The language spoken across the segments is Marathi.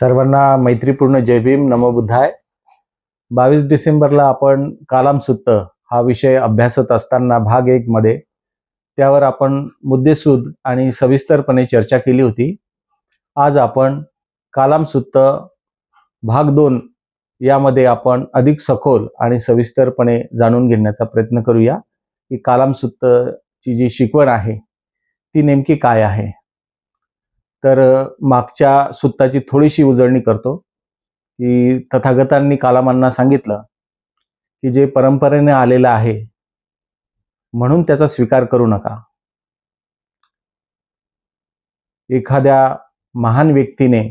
सर्वांना मैत्रीपूर्ण जय भीम नमो बुद्धाय. बावीस डिसेंबरला आपण कालामसुत्त हा विषय अभ्यासत असताना भाग एक मध्ये त्यावर आपण मुद्देसूद आणि सविस्तरपणे चर्चा केली होती. आज आपण कालामसुत्त भाग दोन यामध्ये आपण अधिक सखोल आणि सविस्तरपणे जाणून घेण्याचा प्रयत्न करूया. की कालामसुत्तची जी शिकवण आहे ती नेमकी काय आहे? तर मागच्या सुत्ताची थोडीशी उजळणी करतो की तथागतांनी कालामांना सांगितलं की जे परंपरेने आलेलं आहे म्हणून त्याचा स्वीकार करू नका. एखाद्या महान व्यक्तीने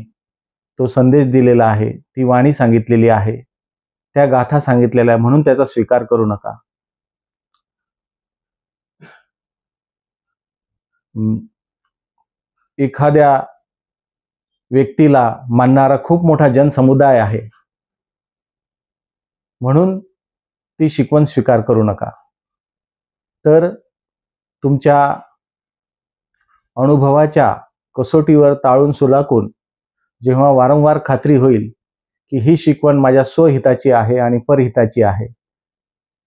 तो संदेश दिलेला आहे ती वाणी सांगितलेली आहे त्या गाथा सांगितलेल्या आहे म्हणून त्याचा स्वीकार करू नका. एखाद्या व्यक्तीला मानणारा खूप मोठा जनसमुदाय आहे. म्हणून ती शिकवण स्वीकार करू नका. तर तुमच्या अनुभवाच्या कसोटीवर ताळून सुलाकून जेव्हा वारंवार खात्री होईल की ही शिकवण माझ्या स्वहिताची आहे आणि परहिताची आहे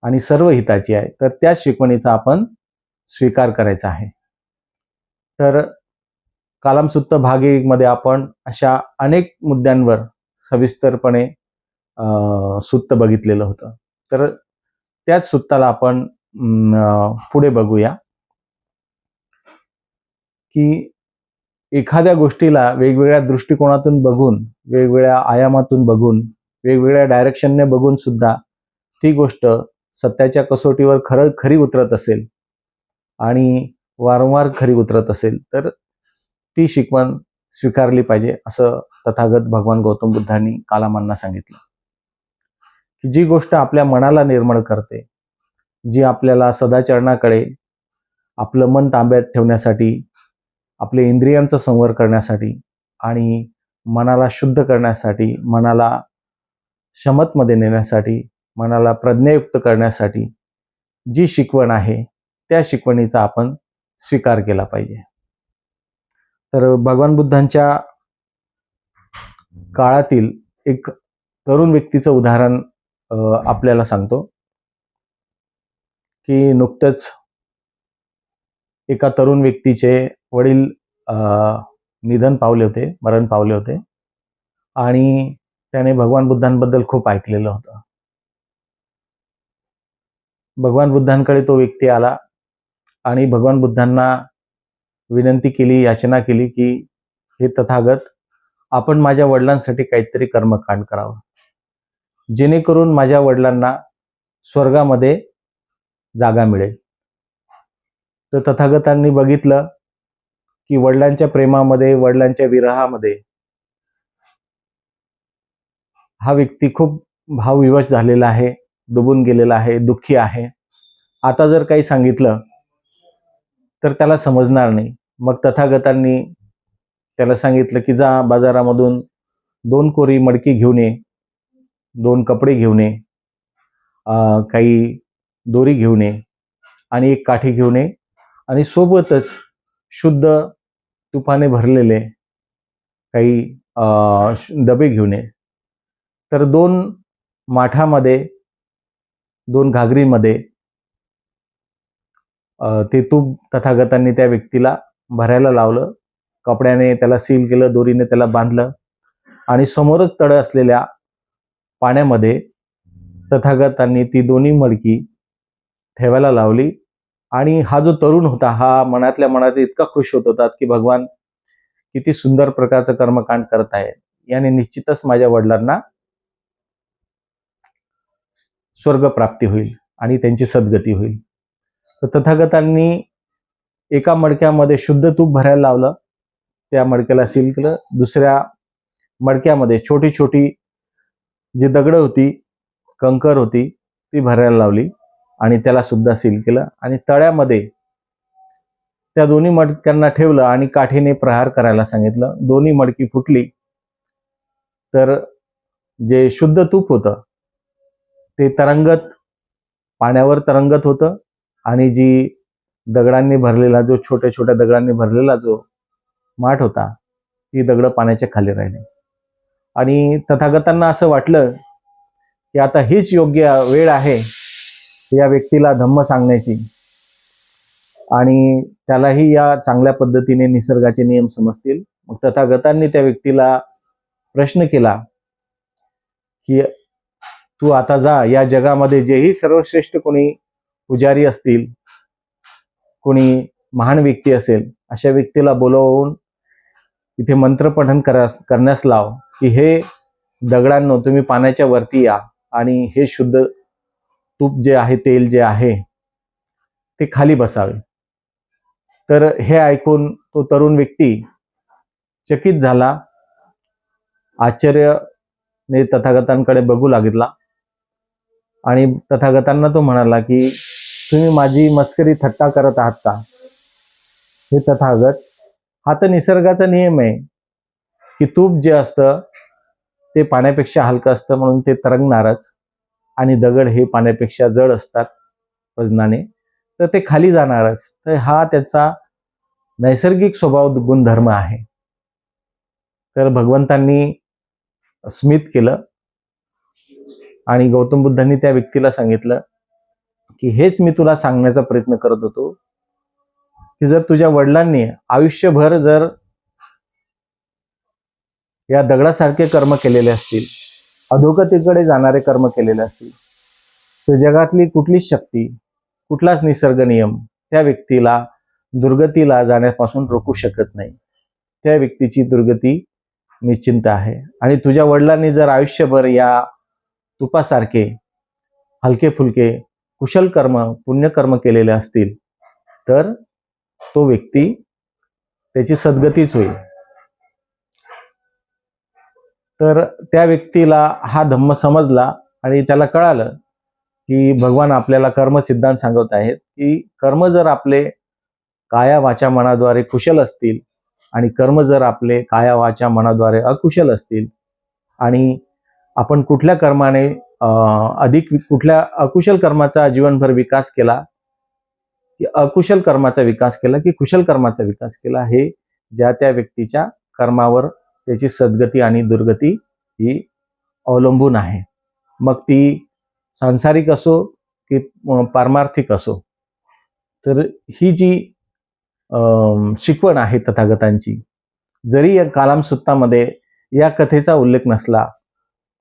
आणि सर्व हिताची आहे तर त्या शिकवणीचा आपण स्वीकार करायचा आहे. तर कालामसुत्त भाग एक मध्ये आपण अशा अनेक मुद्द्यांवर सविस्तरपणे अं, सुत्त बघितलेलं होतं. तर त्याच सुत्ताला आपण पुढे बघूया. की एखाद्या गोष्टीला वेगवेगळ्या दृष्टिकोनातून बघून वेगवेगळ्या आयामातून बघून वेगवेगळ्या डायरेक्शनने बघून सुद्धा ती गोष्ट सत्याच्या कसोटीवर खरं खरी उतरत असेल आणि वारंवार खरी उतरत असेल. तर ती शिकवण स्वीकारली पाहिजे असं तथागत भगवान गौतम बुद्धांनी कालामांना सांगितलं. की जी गोष्ट आपल्या मनाला निर्मळ करते जी आपल्याला सदाचरणाकडे आपलं मन तांब्यात ठेवण्यासाठी आपले इंद्रियांचा संवर करण्यासाठी आणि मनाला शुद्ध करण्यासाठी मनाला शमतमध्ये नेण्यासाठी मनाला प्रज्ञायुक्त करण्यासाठी जी शिकवण आहे त्या शिकवणीचा आपण स्वीकार केला पाहिजे. तर भगवान बुद्धांच्या काळातील एक तरुण व्यक्तीचं उदाहरण आपल्याला सांगतो. की नुकतंच एका तरुण व्यक्तीचे वडील निधन पावले होते मरण पावले होते. आणि त्याने भगवान बुद्धांबद्दल खूप ऐकलेलं होतं. भगवान बुद्धांकडे तो व्यक्ती आला आणि भगवान बुद्धांना विनंती केली याचना केली की हे तथागत आपण माझ्या वडिलांसाठी काहीतरी कर्मकांड करावं. जेणेकरून माझ्या वडिलांना स्वर्गामध्ये जागा मिळेल. तर तथागतांनी बघितलं की वडिलांच्या प्रेमामध्ये वडिलांच्या विरहामध्ये हा व्यक्ती खूप भावविवश झालेला आहे डुबून गेलेला आहे दुःखी आहे. आता जर काही सांगितलं तर त्याला समजणार नाही. मग तथागतांनी त्याला सांगितलं की जा बाजारामधून दोन कोरी मडकी घेऊन ये दोन कपडे घेऊन ये काही दोरी घेऊन ये आणि एक काठी घेऊन ये आणि सोबतच शुद्ध तुपाने भरलेले काही डबे घेऊन ये. तर दोन माठामध्ये दोन घागरीमध्ये ते तूप तथागतांनी त्या व्यक्तीला भरायला लावलं. कपड्याने त्याला सील केलं दोरीने त्याला बांधलं. आणि समोरच तळ असलेल्या पाण्यामध्ये तथागतांनी ती दोन्ही मडकी ठेवायला लावली. आणि हा जो तरुण होता हा मनातल्या मनात इतका खुश होत होता की भगवान किती सुंदर प्रकारचं कर्मकांड करत आहे. याने निश्चितच माझ्या वडिलांना स्वर्ग प्राप्ती होईल आणि त्यांची सद्गती होईल. तर तथागतांनी एका मडक्यामध्ये शुद्ध तूप भरायला लावलं. त्या मडक्याला सील केलं. दुसऱ्या मडक्यामध्ये छोटी छोटी जी दगडं होती कंकर होती ती भरायला लावली आणि त्याला सुद्धा सील केलं आणि तळ्यामध्ये त्या दोन्ही मडक्यांना ठेवलं आणि काठीने प्रहार करायला सांगितलं. दोन्ही मडकी फुटली. तर जे शुद्ध तूप होतं ते तरंगत पाण्यावर तरंगत होतं आणि जी दगडांनी भरलेला जो छोट्या छोट्या दगडांनी भरलेला जो माठ होता ती दगडं पाण्याच्या खाली राहिली. आणि तथागतांना असं वाटलं की आता हीच योग्य वेळ आहे या व्यक्तीला धम्म सांगण्याची. आणि त्यालाही या चांगल्या पद्धतीने निसर्गाचे नियम समजतील. मग तथागतांनी त्या व्यक्तीला प्रश्न केला की तू आता जा या जगामध्ये जेही सर्वश्रेष्ठ कोणी पुजारी असतील कोणी महान व्यक्ती असेल अशा व्यक्तीला बोलवून इथे मंत्रपठन करा करण्यास लाव की हे दगडांनो तुम्ही पाण्याच्या वरती या आणि हे शुद्ध तूप जे आहे तेल जे आहे ते खाली बसावे. तर हे ऐकून तो तरुण व्यक्ती चकित झाला. आश्चर्यने तथागतांकडे बघू लागला आणि तथागतांना तो म्हणाला की तुम्ही माझी मस्करी थट्टा करत आहात का? हे तथागत हा तर निसर्गाचा नियम आहे की तूप जे असतं ते पाण्यापेक्षा हलकं असतं म्हणून ते तरंगणारच आणि दगड हे पाण्यापेक्षा जड असतात वजनाने तर ते खाली जाणारच. तर हा त्याचा नैसर्गिक स्वभाव गुणधर्म आहे. तर भगवंतांनी स्मित केलं आणि गौतम बुद्धांनी त्या व्यक्तीला सांगितलं की हेच मी तुला सांगण्याचा प्रयत्न करत होतो. की जर तुझ्या वडिलांनी आयुष्यभर जर या दगडासारखे कर्म केलेले असतील अधोगतीकडे जाणारे कर्म केलेले असतील तर जगातली कुठलीच शक्ती कुठलाच निसर्ग नियम त्या व्यक्तीला दुर्गतीला जाण्यापासून रोखू शकत नाही. त्या व्यक्तीची दुर्गती निश्चिंत आहे. आणि तुझ्या वडिलांनी जर आयुष्यभर या तुपासारखे हलके फुलके कुशल कर्म पुण्यकर्म केलेले असतील तर तो व्यक्ती त्याची सद्गतीच होईल. तर त्या व्यक्तीला हा धम्म समजला आणि त्याला कळालं की भगवान आपल्याला कर्म सिद्धांत सांगत आहेत की कर्म जर आपले काया वाचा मनाद्वारे कुशल असतील आणि कर्म जर आपले काया वाचा मनाद्वारे अकुशल असतील आणि आपण कुठल्या कर्माने अधिक कुठल्या अकुशल कर्माचा जीवनभर विकास केला की अकुशल कर्माचा विकास केला की कुशल कर्माचा विकास केला हे ज्या त्या व्यक्तीच्या कर्मावर त्याची सद्गती आणि दुर्गती ही अवलंबून आहे. मग ती सांसारिक असो की पारमार्थिक असो तर ही जी शिकवण आहे तथागतांची जरी या कालामसुत्तामध्ये या कथेचा उल्लेख नसला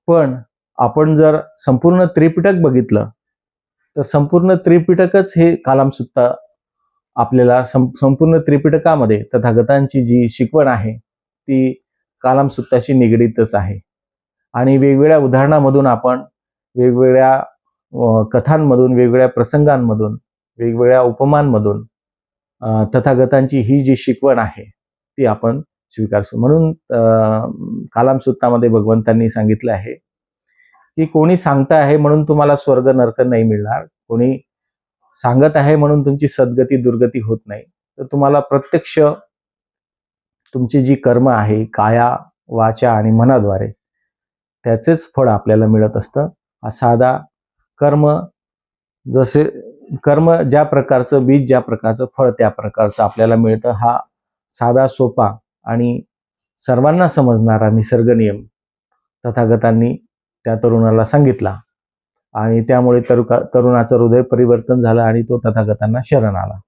पण आपण जर संपूर्ण त्रिपिटक बघितलं तर संपूर्ण त्रिपिटकच हे कालामसुत्ता आपल्याला सं संपूर्ण त्रिपिटकामध्ये तथागतांची जी शिकवण आहे ती कालामसुत्ताशी निगडीतच आहे. आणि वेगवेगळ्या उदाहरणामधून आपण वेगवेगळ्या कथांमधून वेगवेगळ्या प्रसंगांमधून वेगवेगळ्या उपमांमधून तथागतांची ही जी शिकवण आहे ती आपण स्वीकारतो. म्हणून कालामसुत्तामध्ये भगवंतांनी सांगितलं आहे की कोणी सांगता आहे म्हणून तुम्हाला स्वर्ग नरक नाही मिळणार. कोणी सांगत आहे म्हणून तुमची सद्गती दुर्गती होत नाही. तर तुम्हाला प्रत्यक्ष तुमची जी कर्म आहे काया वाचा आणि मनाद्वारे त्याचेच फळ आपल्याला मिळत असतं. हा साधा कर्म जसे कर्म ज्या प्रकारचं बीज ज्या प्रकारचं फळ त्या प्रकारचं आपल्याला मिळतं हा साधा सोपा आणि सर्वांना समजणारा निसर्ग नियम तथागतांनी त्या तरुणाला सांगितला. आणि त्यामुळे तरुका तरुणाचं हृदय परिवर्तन झालं आणि तो तथागतांना शरण आला.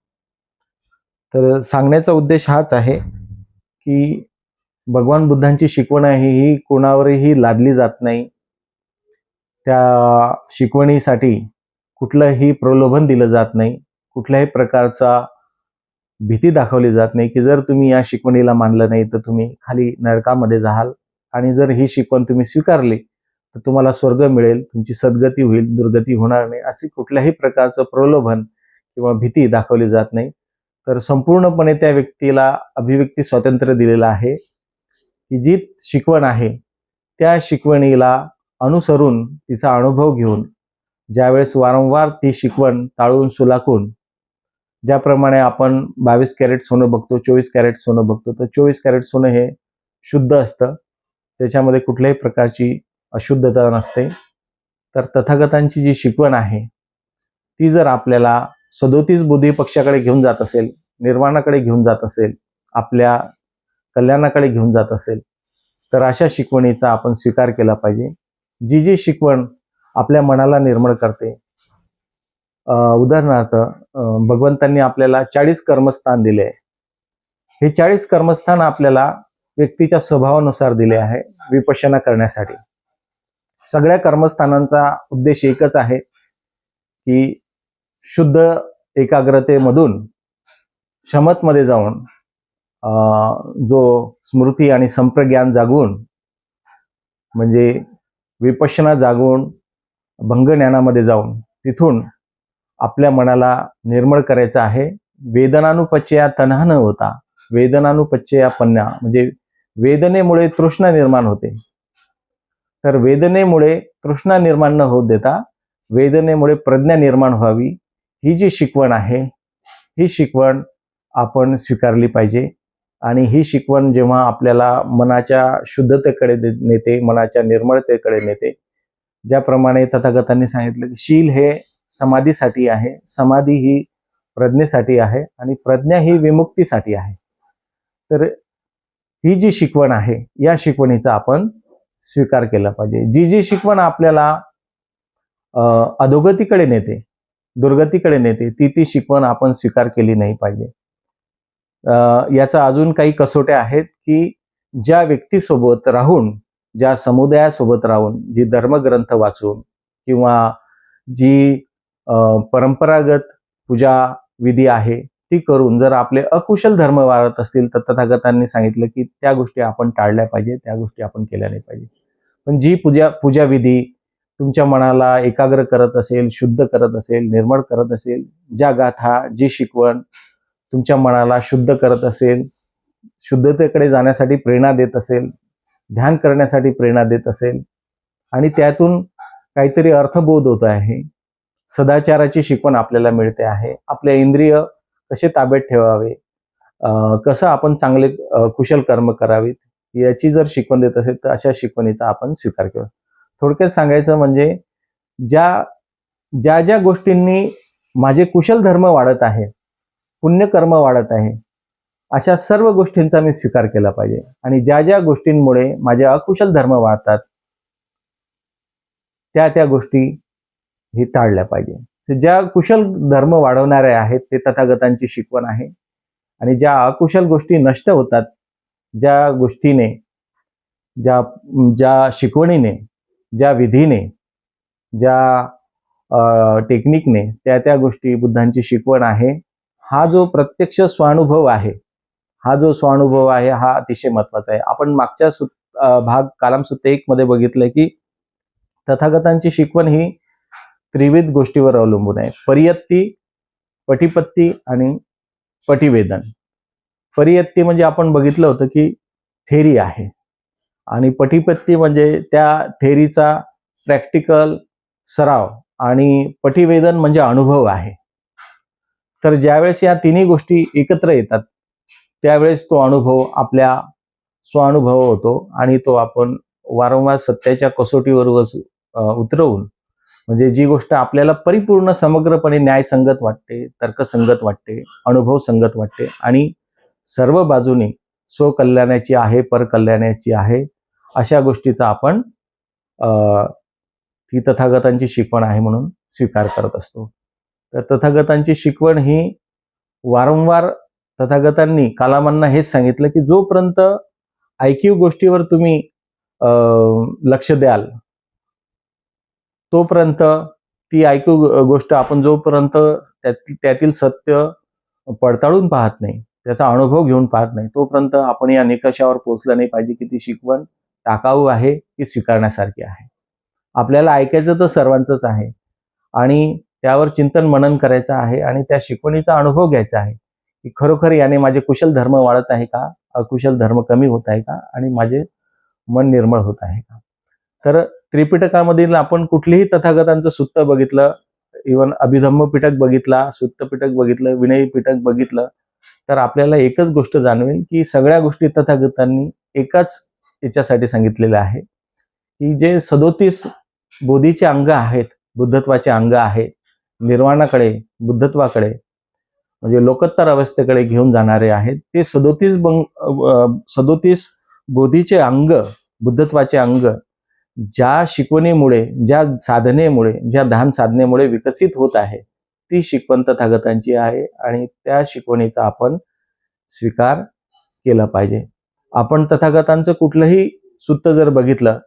तर सांगण्याचा उद्देश हाच आहे की भगवान बुद्धांची शिकवण आहे ही कोणावरही लादली जात नाही. त्या शिकवणीसाठी कुठलंही प्रलोभन दिलं जात नाही. कुठल्याही प्रकारचा भीती दाखवली जात नाही की जर तुम्ही या शिकवणीला मानलं नाही तर तुम्ही खाली नरकामध्ये जाल आणि जर ही शिकवण तुम्ही स्वीकारली तर तुम्हाला स्वर्ग मिळेल तुमची सद्गती होईल दुर्गती होणार नाही असे कुठल्याही प्रकारचं प्रलोभन किंवा भीती दाखवली जात नाही. तर संपूर्णपणे त्या व्यक्तीला अभिव्यक्ती स्वातंत्र्य दिलेलं आहे की जी शिकवण आहे त्या शिकवणीला अनुसरून तिचा अनुभव घेऊन ज्यावेळेस वारंवार ती शिकवण टाळून सुलाखून ज्याप्रमाणे आपण बावीस कॅरेट सोनं बघतो चोवीस कॅरेट सोनं बघतो तर चोवीस कॅरेट सोनं हे शुद्ध असतं. त्याच्यामध्ये कुठल्याही प्रकारची अशुद्धता नसते. तर तथागतांची जी शिकवण आहे ती जर आपल्याला सदोतीस बुद्धी पक्षाकडे घेऊन जात असेल निर्वाणाकडे घेऊन जात असेल आपल्या कल्याणाकडे घेऊन जात असेल तर अशा शिकवणीचा आपण स्वीकार केला पाहिजे. जी जी शिकवण आपल्या मनाला निर्मळ करते. उदाहरणार्थ भगवंतांनी आपल्याला चाळीस कर्मस्थान दिले. आहे हे चाळीस कर्मस्थान आपल्याला व्यक्तीच्या स्वभावानुसार दिले आहे विपशना करण्यासाठी. सगळ्या कर्मस्थानांचा उद्देश एकच आहे की शुद्ध एकाग्रतेमधून शमतमध्ये जाऊन अं, जो स्मृती आणि संप्रज्ञान जागवून म्हणजे विपशना जागवून भंग ज्ञानामध्ये जाऊन तिथून आपल्या मनाला निर्मळ करायचं आहे. वेदनानुपचया तन्हा न होता वेदनानुपचया पन्ना म्हणजे वेदनेमुळे तृष्णा निर्माण होते. तर वेदनेमुळे तृष्णा निर्माण न होत देता वेदनेमुळे प्रज्ञा निर्माण व्हावी. ही जी शिकवण आहे ही शिकवण आपण स्वीकारली पाहिजे. आणि ही शिकवण जेव्हा आपल्याला मनाच्या शुद्धतेकडे दे- नेते मनाच्या निर्मळतेकडे नेते ज्याप्रमाणे तथागतांनी सांगितलं की शील हे समाधीसाठी आहे समाधी ही प्रज्ञेसाठी आहे आणि प्रज्ञा ही विमुक्तीसाठी आहे. तर ही जी शिकवण आहे या शिकवणीचा आपण स्वीकार केला पाहिजे. जी जी शिकवण आपल्याला अधोगतीकडे नेते दुर्गतीकडे नेते ती ती शिकवण आपण स्वीकार केली नाही पाहिजे. याचा अजून काही कसोट्या आहेत की ज्या व्यक्तीसोबत राहून ज्या समुदायासोबत राहून जी धर्मग्रंथ वाचून किंवा जी परंपरागत पूजा विधी आहे ती करून जर आपले अकुशल धर्म वाढत असतील तर तथागतांनी सांगितलं की त्या गोष्टी आपण टाळल्या पाहिजे त्या गोष्टी आपण केल्या नाही पाहिजे. पण जी पूजा पूजाविधी तुमच्या मनाला एकाग्र करत असेल शुद्ध करत असेल निर्मळ करत असेल ज्या गाथा जी शिकवण तुमच्या मनाला शुद्ध करत असेल शुद्धतेकडे जाण्यासाठी प्रेरणा देत असेल ध्यान करण्यासाठी प्रेरणा देत असेल आणि त्यातून काहीतरी अर्थबोध होत आहे सदाचाराची शिकवण आपल्याला मिळते आहे आपल्या इंद्रिय कसे ताब्यात ठेवावे? कसं आपण चांगले कुशल कर्म करावीत? याची जर शिकवण देत असेल तर अशा शिकवणीचा आपण स्वीकार केला. थोडक्यात सांगायचं म्हणजे ज्या ज्या ज्या गोष्टींनी माझे कुशल धर्म वाढत आहे पुण्यकर्म वाढत आहे अशा सर्व गोष्टींचा मी स्वीकार केला पाहिजे. आणि ज्या ज्या गोष्टींमुळे माझे अकुशल धर्म वाढतात त्या त्या गोष्टी ही टाळल्या पाहिजे. ज्या कुशल धर्म वाढवणाऱ्या आहेत ते तथागतांची शिकवण आहे. आणि ज्या अकुशल गोष्टी नष्ट होतात ज्या गोष्टीने ज्या ज्या शिकवणीने ज्या विधीने ज्या टेक्निकने त्या त्या गोष्टी बुद्धांची शिकवण आहे हा जो प्रत्यक्ष स्वानुभव आहे हा जो स्वानुभव आहे हा अतिशय महत्त्वाचा आहे. आपण मागच्या सु भाग कालामसुत्त एक मध्ये बघितलंय की तथागतांची शिकवण ही त्रिविध गोष्टीवर अवलंबून आहे. परियत्ती पटिपत्ती आणि पटिवेदन. परियत्ती म्हणजे आपण बघितलं होतं की थेरी आहे. आणि पटिपत्ती म्हणजे त्या थेरीचा प्रॅक्टिकल सराव आणि पटिवेदन म्हणजे अनुभव आहे. तर ज्यावेळेस या तिन्ही गोष्टी एकत्र येतात त्यावेळेस तो अनुभव आपल्या स्वानुभव होतो आणि तो आपण वारंवार सत्याच्या कसोटीवर उतरवून म्हणजे जी गोष्ट आपल्याला परिपूर्ण समग्रपणे न्यायसंगत वाटते तर्कसंगत वाटते अनुभव संगत वाटते आणि सर्व बाजूने स्वकल्याणाची आहे परकल्याणाची आहे अशा गोष्टीचा आपण ती तथागतांची शिकवण आहे म्हणून स्वीकार करत असतो. तर तथागतांची शिकवण ही वारंवार तथागतांनी कालामांना हेच सांगितलं की जोपर्यंत ऐकीव गोष्टीवर तुम्ही लक्ष द्याल तोपर्यंत ती ऐकू गोष्ट आपण जोपर्यंत त्यात- त्यातील सत्य पडताळून पाहत नाही त्याचा अनुभव घेऊन पाहत नाही तोपर्यंत आपण या निकषावर पोहोचलं नाही पाहिजे की ती शिकवण टाकाऊ आहे की स्वीकारण्यासारखी आहे. आपल्याला ऐकायचं तर सर्वांचंच आहे आणि त्यावर चिंतन मनन करायचं आहे आणि त्या शिकवणीचा अनुभव घ्यायचा आहे की खरोखर याने माझे कुशल धर्म वाढत आहे का अकुशल धर्म कमी होत आहे का आणि माझे मन निर्मळ होत आहे का? तर त्रिपिटकामधील आपण कुठलीही तथागतांचं सुत्त बघितलं इवन अभिधम्म पिटक बघितला सुत्त पिटक बघितलं विनयी पिटक बघितलं तर आपल्याला एकच गोष्ट जाणवेल की सगळ्या गोष्टी तथागतांनी एकाच याच्यासाठी सांगितलेलं आहे की जे सदोतीस बोधीचे अंग आहेत बुद्धत्वाचे अंग आहेत निर्वाणाकडे बुद्धत्वाकडे म्हणजे लोकोत्तर अवस्थेकडे घेऊन जाणारे आहेत ते सदोतीस बंग सदोतीस बोधीचे अंग बुद्धत्वाचे अंग ज्या शिकवणीमुळे ज्या साधनेमुळे ज्या ध्यान साधनेमुळे विकसित होत आहे ती शिकवण तथागतांची आहे आणि त्या शिकवणीचा आपण स्वीकार केला पाहिजे. आपण तथागतांचं कुठलंही सूत्र जर बघितलं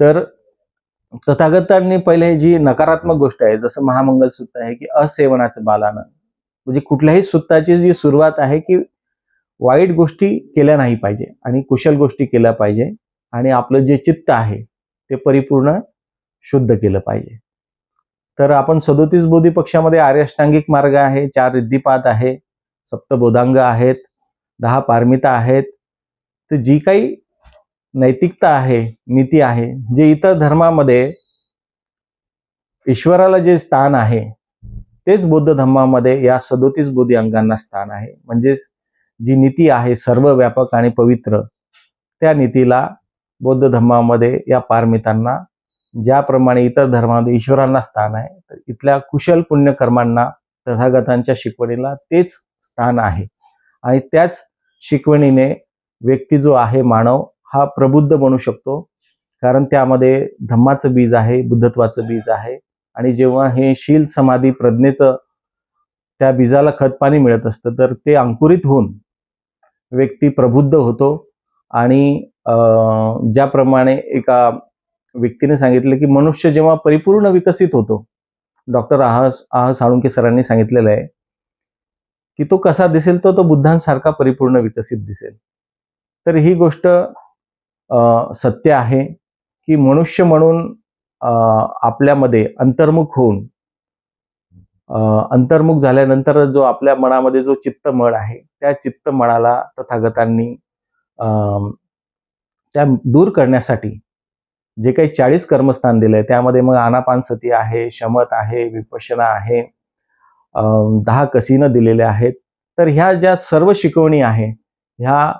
तर तथागतांनी पहिले जी नकारात्मक गोष्ट आहे जसं महामंगल सूत्र आहे की असेवनाचं बालानं म्हणजे कुठल्याही सुत्ताची जी सुरुवात आहे की वाईट गोष्टी केल्या नाही पाहिजे आणि कुशल गोष्टी केल्या पाहिजे आणि आपलं जे चित्त आहे ते परिपूर्ण शुद्ध केलं पाहिजे. तर आपण सदोतीस बोधी पक्षामध्ये आर्यष्टांगिक मार्ग आहे चार रिद्धिपात आहे सप्तबोधांग आहेत दहा पारमिता आहेत. तर जी काही नैतिकता आहे नीती आहे जे इतर धर्मामध्ये ईश्वराला जे स्थान आहे तेच बौद्ध धर्मामध्ये या सदोतीस बोधी अंगांना स्थान आहे. म्हणजेच जी नीती आहे सर्व व्यापक आणि पवित्र त्या नीतीला बौद्ध धर्मामध्ये या पारमितांना ज्याप्रमाणे इतर धर्मामध्ये ईश्वरांना स्थान आहे तर इथल्या कुशल पुण्यकर्मांना तथागतांच्या शिकवणीला तेच स्थान आहे. आणि त्याच शिकवणीने व्यक्ती जो आहे मानव हा प्रबुद्ध बनू शकतो. कारण त्यामध्ये धम्माचं बीज आहे बुद्धत्वाचं बीज आहे. आणि जेव्हा हे शील समाधी प्रज्ञेचं त्या बीजाला खतपाणी मिळत असतं तर ते अंकुरित होऊन व्यक्ती प्रबुद्ध होतो. आणि ज्याप्रमाणे एका व्यक्तीने सांगितलं की मनुष्य जेव्हा परिपूर्ण विकसित होतो डॉक्टर आह आह साळुंके सरांनी सांगितलेलं आहे की तो कसा दिसेल तो तो बुद्धांसारखा परिपूर्ण विकसित दिसेल. तर ही गोष्ट सत्य आहे की मनुष्य म्हणून आपल्यामध्ये अंतर्मुख होऊन अंतर्मुख झाल्यानंतर जो आपल्या मनामध्ये जो चित्तमळ आहे त्या चित्तमळाला तथागतांनी त्या दूर करण्यासाठी जे काही चाळीस कर्मस्थान दिलंय त्यामध्ये मग आनापान सती आहे शमत आहे विपशना आहे दहा कसीनं दिलेले आहेत. तर ह्या ज्या सर्व शिकवणी आहे ह्या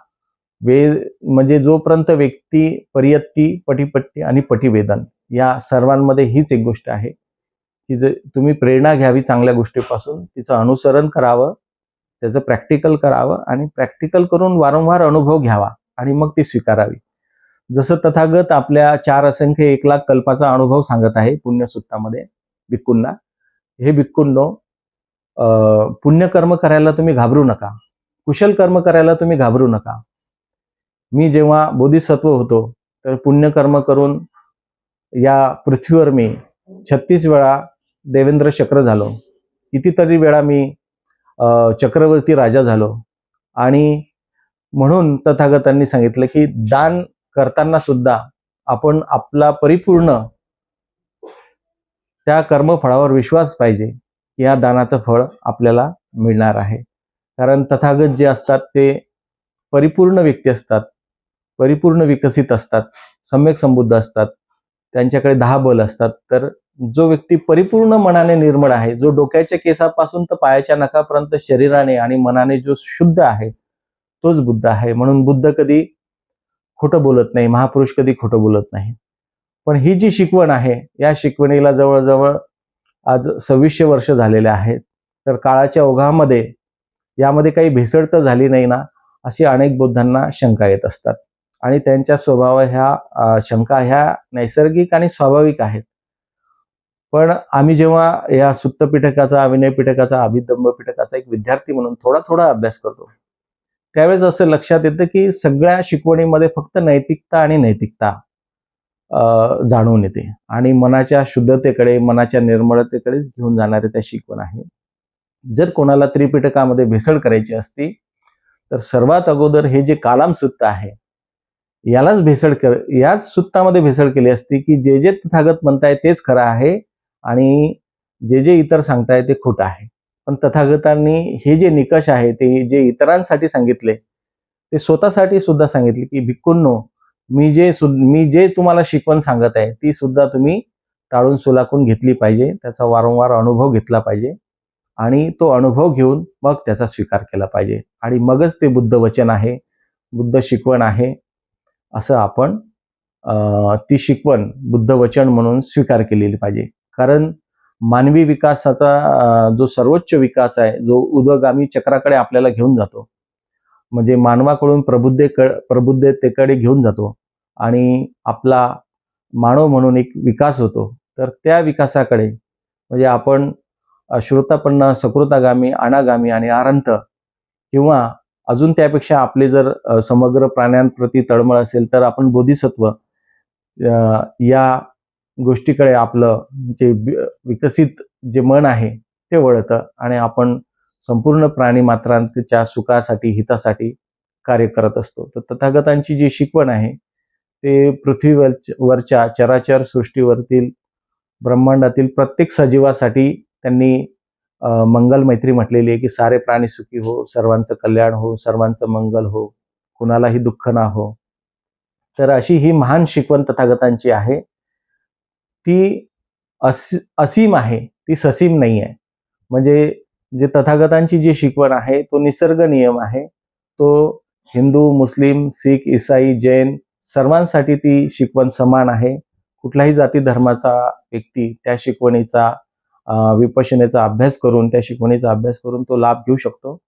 वे म्हणजे जोपर्यंत व्यक्ती परियत्ती पटीपट्टी आणि पटीवेदन या सर्वांमध्ये हीच एक गोष्ट आहे की जे तुम्ही प्रेरणा घ्यावी चांगल्या गोष्टीपासून तिचं अनुसरण करावं त्याचं प्रॅक्टिकल करावं आणि प्रॅक्टिकल करून वारंवार अनुभव घ्यावा आणि मग ती स्वीकारावी. जसं तथागत आपल्या चार असंख्य एक लाख कल्पाचा अनुभव सांगत आहे पुण्यसुत्तामध्ये भिक्कूंना. हे भिक्कूंनो पुण्यकर्म करायला तुम्ही घाबरू नका. कुशल कर्म करायला तुम्ही घाबरू नका. मी जेव्हा बोधिसत्व होतो तर पुण्यकर्म करून या पृथ्वीवर मी छत्तीस वेळा देवेंद्र चक्र झालो. कितीतरी वेळा मी चक्रवर्ती राजा झालो. आणि म्हणून तथागतांनी सांगितलं की दान करताना सुद्धा आपण आपला परिपूर्ण त्या कर्मफळावर विश्वास पाहिजे या दानाचं फळ आपल्याला मिळणार आहे. कारण तथागत जे असतात ते परिपूर्ण व्यक्ती असतात परिपूर्ण विकसित असतात सम्यक संबुद्ध असतात त्यांच्याकडे दहा बल असतात तर जो व्यक्ती परिपूर्ण मनाने निर्मळ आहे जो डोक्याच्या केसापासून तर पायाच्या नखापर्यंत शरीराने आणि मनाने जो शुद्ध आहे तोच बुद्ध आहे. म्हणून बुद्ध कधी खोटं बोलत नाही महापुरुष कधी खोटं बोलत नाही. पण ही जी शिकवण आहे या शिकवणीला जवळजवळ आज सव्वीसशे वर्ष झालेले आहेत. तर काळाच्या ओघामध्ये यामध्ये काही भेसळ तर झाली नाही ना अशी अनेक बुद्धांना शंका येत असतात. आणि त्यांच्या स्वभाव ह्या शंका ह्या नैसर्गिक आणि स्वाभाविक आहेत. पण आम्ही जेव्हा या सुत्त पिटकाचा अभिनय पिटकाचा अभिदंभ पीठकाचा एक विद्यार्थी म्हणून थोडा थोडा अभ्यास करतो त्यावेळेस असं लक्षात येतं की सगळ्या शिकवणीमध्ये फक्त नैतिकता आणि नैतिकता अं, जाणून येते. आणि मनाच्या शुद्धतेकडे मनाच्या निर्मळतेकडेच घेऊन जाणारे त्या शिकवण आहे. जर कोणाला त्रिपिटकामध्ये भेसळ करायची असती तर सर्वात अगोदर हे जे कालाम सुत्त आहे यालाच भेसळ कर याच सुत्तामध्ये भेसळ केली असती की जे जे तथागत म्हणताय तेच खरं आहे आणि जे जे इतर सांगताय ते खोटं आहे. पण तथागतांनी हे जे निकष आहे ते जे इतरांसाठी सांगितले ते स्वतःसाठी सुद्धा सांगितले की भिक्कूंनो मी जे सु मी जे तुम्हाला शिकवण सांगत आहे ती सुद्धा तुम्ही टाळून सुलाखून घेतली पाहिजे त्याचा वारंवार अनुभव घेतला पाहिजे आणि तो अनुभव घेऊन मग त्याचा स्वीकार केला पाहिजे. आणि मगच ते बुद्ध वचन आहे बुद्ध शिकवण आहे असं आपण ती शिकवण बुद्ध वचन म्हणून स्वीकार केलेली पाहिजे. कारण मानवी विकासाचा जो सर्वोच्च विकास आहे जो उद्वगामी चक्राकडे आपल्याला घेऊन जातो. म्हणजे मानवाकडून प्रबुद्धे प्रबुद्धतेकडे घेऊन जातो आणि आपला मानव म्हणून एक विकास होतो. तर त्या विकासाकडे म्हणजे आपण श्रोतापन्न सकृतागामी अनागामी आणि आरंत किंवा अजून त्यापेक्षा आपले जर समग्र प्राण्यांप्रती तळमळ असेल तर आपण बोधिसत्व या गोष्टीकडे आपलं जे विकसित जे मन आहे ते वळतं आणि आपण संपूर्ण प्राणी मात्रांच्या सुखासाठी हितासाठी कार्य करत असतो. तर तथागतांची जी शिकवण आहे ते पृथ्वीवर वरच्या चराचर सृष्टीवरतील ब्रह्मांडातील प्रत्येक सजीवासाठी त्यांनी मंगल मैत्री म्हटलेली आहे की सारे प्राणी सुखी हो सर्वांचं कल्याण हो सर्वांचं मंगल हो कुणालाही दुःख ना हो. तर अशी ही महान शिकवण तथागतांची आहे. ती अस असीम आहे ती ससीम नाही आहे. म्हणजे जे तथागतांची जी शिकवण आहे तो निसर्ग नियम आहे. तो हिंदू मुस्लिम सिख इसाई जैन सर्वांसाठी ती शिकवण समान आहे. कुठलाही जाती धर्माचा व्यक्ती त्या शिकवणीचा विपशनेचा अभ्यास करून त्या शिकवणीचा अभ्यास करून तो लाभ घेऊ शकतो.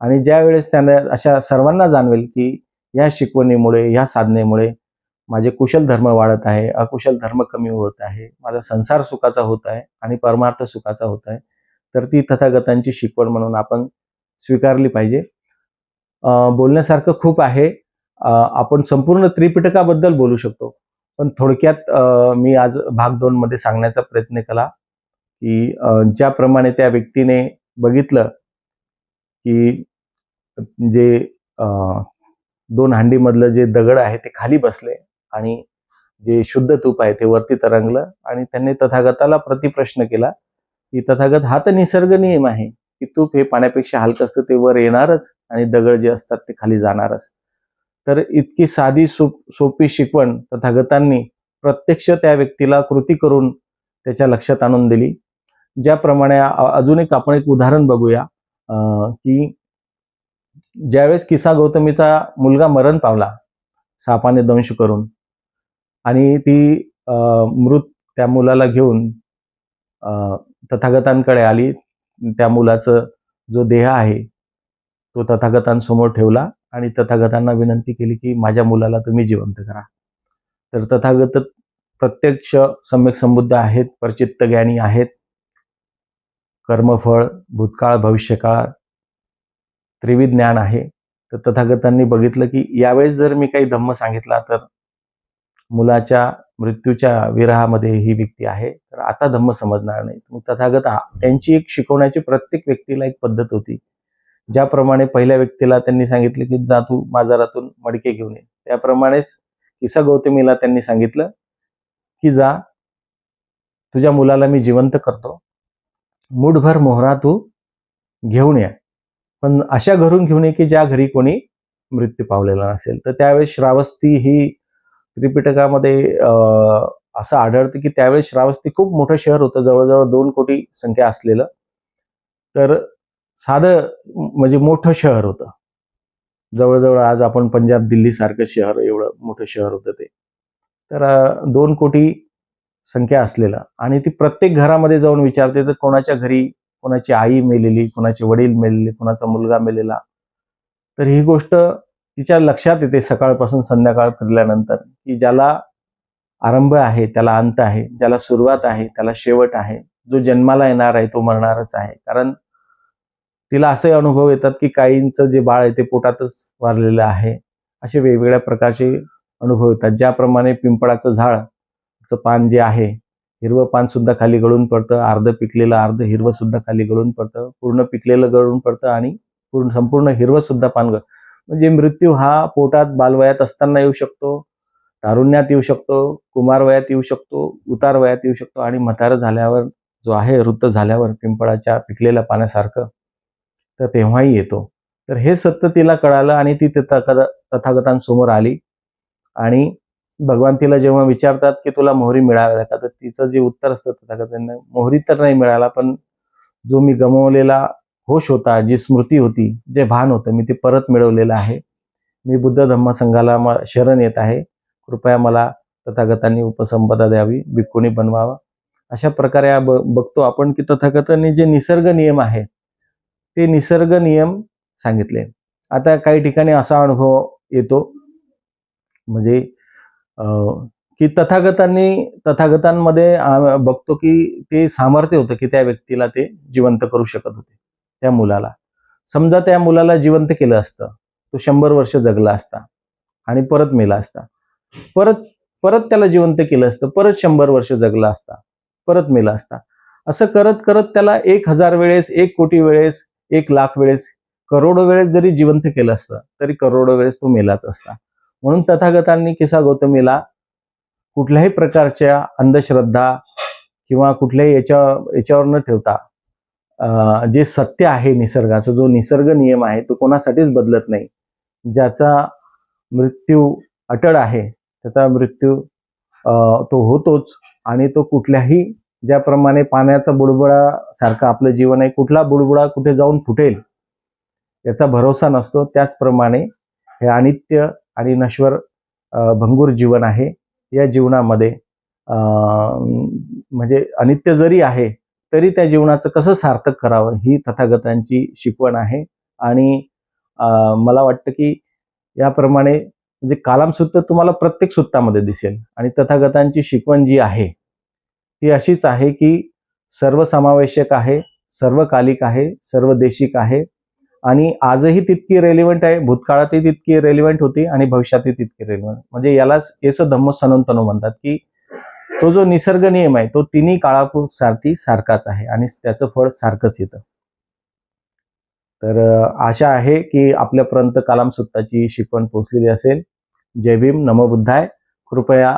आणि ज्या वेळेस त्यांना अशा सर्वांना जाणवेल की या शिकवणीमुळे या साधनेमुळे माझे कुशल धर्म वाढत आहे अकुशल धर्म कमी होत आहे माझा संसार सुखाचा होत आहे आणि परमार्थ सुखाचा होत आहे तर ती तथागतांची शिकवण म्हणून आपण स्वीकारली पाहिजे. बोलण्यासारखं खूप आहे. आपण संपूर्ण त्रिपिटकाबद्दल बोलू शकतो पण थोडक्यात मी आज भाग दोन मध्ये सांगण्याचा प्रयत्न केला की ज्याप्रमाणे त्या व्यक्तीने बघितलं की जे दोन हांडीमधलं जे दगड आहे ते खाली बसले आणि जे शुद्ध तूप आहे ते वरती तरंगलं आणि त्यांनी तथागताला प्रतिप्रश्न केला की तथागत हा तर निसर्ग नियम आहे की तूप हे पाण्यापेक्षा हलकं असतं ते वर येणारच आणि दगड जे असतात ते खाली जाणारच. तर इतकी साधी सोप सोपी शिकवण तथागतांनी प्रत्यक्ष त्या व्यक्तीला कृती करून त्याच्या लक्षात आणून दिली. ज्याप्रमाणे अजून एक आपण एक उदाहरण बघूया की ज्यावेळेस किसा गौतमीचा मुलगा मरण पावला सापाने दंश करून आणि ती मृत त्या मुलाला घेऊन तथागतांकडे आली. त्या मुलाचं जो देह आहे तो तथागतांसमोर ठेवला आणि तथागतांना विनंती केली की माझ्या मुलाला तुम्ही जिवंत करा. तर तथागत प्रत्यक्ष सम्यक संबुद्ध आहेत परचित्त ज्ञानी आहेत. कर्मफळ भूतकाळ भविष्यकाळ त्रिविध ज्ञान आहे. तर तथागतांनी बघितलं की यावेळेस जर मी काही धम्म सांगितला तर मुलाच्या मृत्यूच्या विरहामध्ये ही व्यक्ती आहे. तर आता धम्म समजणार नाही. मग तथागत त्यांची एक शिकवण्याची प्रत्येक व्यक्तीला एक पद्धत होती. ज्याप्रमाणे पहिल्या व्यक्तीला त्यांनी सांगितलं की जा तू बाजारातून मडके घेऊन ये. त्याप्रमाणेच किसा गौतमीला त्यांनी सांगितलं की जा तुझ्या मुलाला मी जिवंत करतो. मुठभर मोहरा तू घेऊन ये. पण अशा घरून घेऊन ये की ज्या घरी कोणी मृत्यू पावलेला नसेल. तर त्यावेळेस श्रावस्ती ही त्रिपिटकामध्ये असं आढळतं की त्यावेळेस श्रावस्ती खूप मोठं शहर होतं जवळजवळ दोन कोटी संख्या असलेलं. तर साधं म्हणजे मोठं शहर होतं. जवळजवळ आज आपण पंजाब दिल्ली सारखं शहर एवढं मोठं शहर होतं ते. तर दोन कोटी संख्या असलेलं आणि ती प्रत्येक घरामध्ये जाऊन विचारते तर कोणाच्या घरी कोणाची आई मेलेली कोणाचे वडील मेलेले कोणाचा मुलगा मेलेला? तर ही गोष्ट तिच्या लक्षात येते सकाळपासून संध्याकाळ फिरल्यानंतर की ज्याला आरंभ आहे त्याला अंत आहे ज्याला सुरुवात आहे त्याला शेवट आहे जो जन्माला येणार आहे तो मरणारच आहे. कारण तिला असे अनुभव येतात की काहींचं जे बाळ आहे ते पोटातच वारलेलं आहे. असे वेगवेगळ्या प्रकारचे अनुभव येतात. ज्याप्रमाणे पिंपळाचं झाडचं पान जे आहे हिरवं पान सुद्धा खाली गळून पडतं अर्ध पिकलेलं अर्ध हिरवं सुद्धा खाली गळून पडतं पूर्ण पिकलेलं गळून पडतं आणि पूर्ण संपूर्ण हिरवं सुद्धा पान गळ म्हणजे मृत्यू हा पोटात बालवयात असताना येऊ शकतो तारुण्यात येऊ शकतो कुमार वयात येऊ शकतो उतार वयात येऊ शकतो आणि म्हातारं झाल्यावर जो आहे वृद्ध झाल्यावर पिंपळाच्या पिकलेल्या पाण्यासारखं तर तेव्हाही येतो. तर हे सत्य तिला कळालं आणि ती तथागत तथागतांसमोर आली. आणि भगवान तिला जेव्हा विचारतात की तुला मोहरी मिळाल्या का तर तिचं जे उत्तर असतं तथागतांना मोहरी तर नाही मिळाला पण जो मी गमावलेला होश होता जी स्मृती होती जे भान होतं मी ते परत मिळवलेलं आहे. मी बुद्ध धम्म संघाला म- शरण येत आहे. कृपया मला तथागतांनी उपसंपदा द्यावी भिक्खुनी बनवावा. अशा प्रकारे ब- बघतो आपण की तथागतांनी जे निसर्ग नियम आहे ते निसर्ग नियम सांगितले. आता काही ठिकाणी असा अनुभव येतो म्हणजे की तथागतांनी तथागतांमध्ये बघतो की ते सामर्थ्य होतं की त्या व्यक्तीला ते जिवंत करू शकत होते. त्या मुलाला. समजा त्या मुलाला जिवंत केलं असतं तो शंभर वर्ष जगला असता आणि परत मेला असता. परत परत त्याला जिवंत केलं असतं परत शंभर वर्ष जगला असता परत मेला असता. असं करत करत त्याला एक हजार वेळेस एक कोटी वेळेस एक लाख वेळेस करोडो वेळेस जरी जिवंत केलं असतं तरी करोडो वेळेस तो मेलाच असता. म्हणून तथागतांनी किसा गौतमीला कुठल्याही प्रकारच्या अंधश्रद्धा किंवा कुठल्याही याच्या याच्यावर न ठेवता जे सत्य आहे निसर्गाचा जो निसर्ग नियम आहे तो कोणासाठीच बदलत नाही. ज्याचा मृत्यू अटळ आहे त्याचा मृत्यू तो होतोच आणि तो कुठल्याही ज्याप्रमाणे पाण्याचा बुडबुडा सारखं आपलं जीवन आहे कुठला बुडबुडा कुठे जाऊन फुटेल याचा भरोसा नसतो. त्याचप्रमाणे हे अनित्य आणि नश्वर भंगूर जीवन आहे. या जीवनामध्ये म्हणजे अनित्य जरी आहे तरी त्या जीवनाचं कसं सार्थक करावं ही तथागतांची शिकवण आहे. आणि मला वाटतं की याप्रमाणे म्हणजे कालामसूत्र तुम्हाला प्रत्येक सुत्तामध्ये दिसेल. आणि तथागतांची शिकवण जी आहे ती अशीच आहे की सर्वसमावेशक आहे सर्वकालिक आहे सर्वदेशिक आहे. आणि आजही तितकी रेलिव्हंट आहे भूतकाळातही तितकी रेलिव्हंट होती आणि भविष्यातही तितकी रेलिव्हंट म्हणजे यालाच एस धम्म सनंतनो म्हणतात की तो जो निसर्ग नियम आहे तो तिन्ही काळासाठी सारखाच आहे आणि त्याचं फळ सारखंच येतं. तर आशा आहे की आपल्यापर्यंत कलाम सुत्ताची शिकवण पोहोचलेली असेल. जय भीम नमबुद्धाय कृपया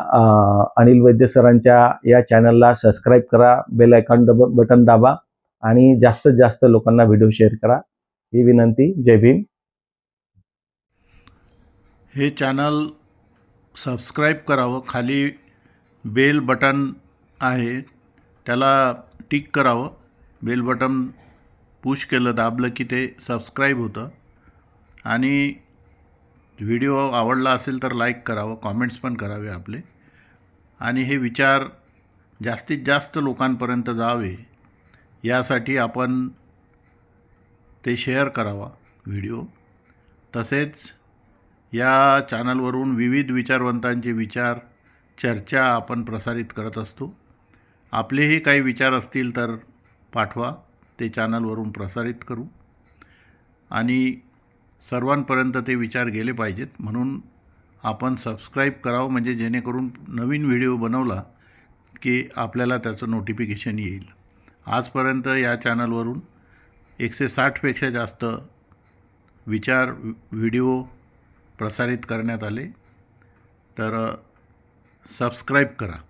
अनिल वैद्य सरांच्या या चॅनलला सबस्क्राईब करा बेल आयकॉन दब बटन दाबा आणि जास्तीत जास्त लोकांना व्हिडिओ शेअर करा. ही विनंती. जय भीम. हे चॅनल सबस्क्राईब करावं. खाली बेल बटन आहे त्याला टिक करावं. बेल बटन पुश केलं दाबलं की ते सबस्क्राईब होतं. आणि व्हिडिओ आवडला असेल तर लाईक करावं कॉमेंट्स पण करावे आपले. आणि हे विचार जास्तीत जास्त लोकांपर्यंत जावे यासाठी आपण ते शेअर करावा व्हिडिओ. तसेच या चॅनलवरून विविध विचारवंतांचे विचार चर्चा आपण प्रसारित करत असतो. आपलेही काही विचार असतील तर पाठवा. ते चॅनलवरून प्रसारित करू. आणि सर्वांपर्यंत ते विचार गेले पाहिजेत. म्हणून आपण सबस्क्राईब करावं म्हणजे जेणेकरून नवीन व्हिडिओ बनवला की आपल्याला त्याचं नोटिफिकेशन येईल. आजपर्यंत या चॅनलवरून एकशे साठपेक्षा जास्त विचार व्हिडिओ प्रसारित करण्यात आले. तर सबस्क्राईब करा.